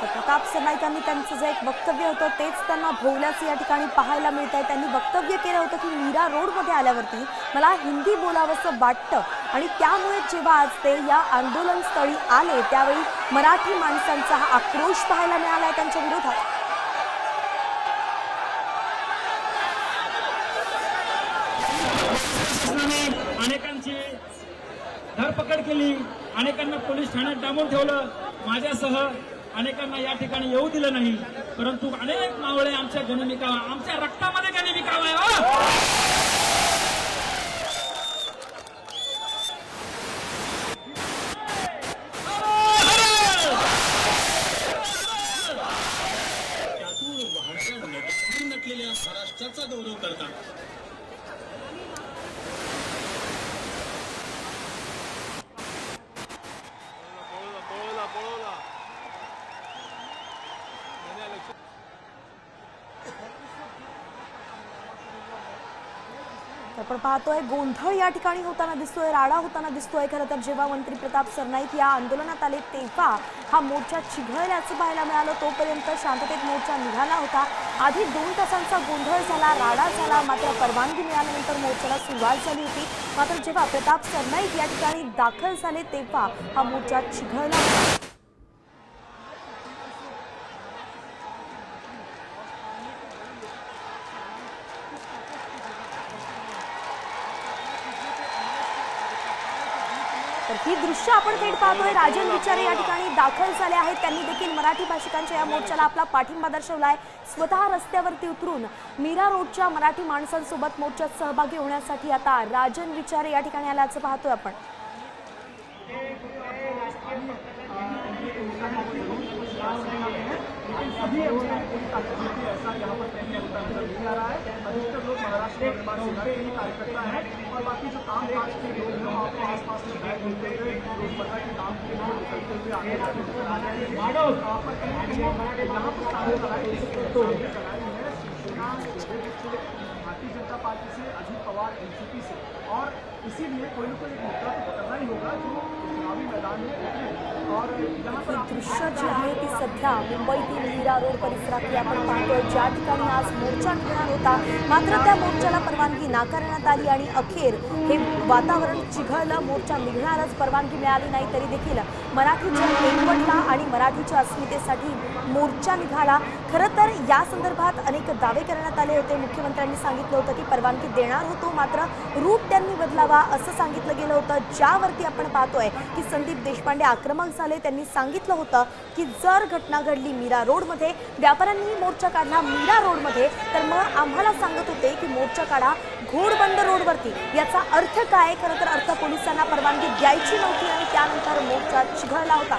तर प्रताप सरनाईकांनी त्यांचं जे एक वक्तव्य होतं तेच त्यांना भोवल्याचं या ठिकाणी पाहायला मिळत आहे त्यांनी वक्तव्य केलं होतं की मीरा रोडमध्ये आल्यावरती मला हिंदी बोलावंसं वाटतं. आणि त्यामुळे जेव्हा आज ते या आंदोलन स्थळी आले त्यावेळी मराठी माणसांचा हा आक्रोश पाहायला मिळाला आहे त्यांच्या विरोधात. अनेकांची धरपकड केली. अनेकांना पोलीस ठाण्यात डांबून ठेवलं. माझ्यासह अनेकांना या ठिकाणी येऊ दिलं नाही. परंतु अनेक मावळे आमच्या गणविकावा आमच्या रक्तामध्ये गणविकावा आहे हो! त्यातून नटलेल्या महाराष्ट्राचा गौरव करतात. आपण पाहतोय गोंधळ या ठिकाणी होताना दिसतोय राडा होताना दिसतोय. खरं तर जेव्हा मंत्री प्रताप सरनाईक या आंदोलनात आले तेव्हा हा मोर्चा चिघळल्याचं पाहायला मिळालं. तोपर्यंत शांततेत मोर्चा निघाला होता. आधी दोन तासांचा गोंधळ झाला राडा झाला मात्र परवानगी मिळाल्यानंतर मोर्चाला सुरुवात झाली होती. मात्र जेव्हा प्रताप सरनाईक या ठिकाणी दाखल झाले तेव्हा हा मोर्चा चिघळला. तर ही दृश्य आपण थेट पाहतोय. राजन विचारे या ठिकाणी दाखल झाले आहेत. त्यांनी देखील मराठी भाषिकांच्या या मोर्चाला आपला पाठिंबा दर्शवलाय. स्वतः रस्त्यावरती उतरून मीरा रोडच्या मराठी माणसांसोबत मोर्चात सहभागी होण्यासाठी आता राजन विचारे या ठिकाणी आल्याचं पाहतोय आपण. राष्ट्रीय उनके कार्यकर्ता हैं और बाकी जो काम काज के लोग हैं आपको पास जहाँ पर कार्य कराए तो कराई है। शिवसेना भारतीय जनता पार्टी से अजीत पवार एनसीपी से। और इसीलिए कोई ना कोई एक मुद्दा तो बताना ही होगा जो चुनावी मैदान में ही दृश्य जी आहे ती सध्या मुंबईतील मीरा रोड परिसरातली आपण पाहतोय. ज्या ठिकाणी आज मोर्चा निघणार होता मात्र त्या मोर्चाला परवानगी नाकारण्यात आली आणि अखेर हे वातावरण चिघळलं. मोर्चा निघणारच परवानगी मिळाली नाही तरी देखील मराठीच्या एकवटला आणि मराठीच्या अस्मितेसाठी मोर्चा निघाला. खरं तर या संदर्भात अनेक दावे करण्यात आले होते. मुख्यमंत्र्यांनी सांगितलं होतं की परवानगी देणार होतो मात्र रूप त्यांनी बदलावा असं सांगितलं गेलं होतं. ज्यावरती आपण पाहतोय की संदीप देशपांडे आक्रमक झाले त्यांनी सांगितलं होतं की जर घटना घडली मीरा रोडमध्ये व्यापाऱ्यांनी मोर्चा काढला मीरा रोडमध्ये तर मग आम्हाला सांगत होते की मोर्चा काढा घोडबंद रोडवरती. याचा अर्थ काय? खरं तर अर्थ पोलिसांना परवानगी द्यायची नव्हती आणि त्यानंतर मोर्चा चिघळला होता.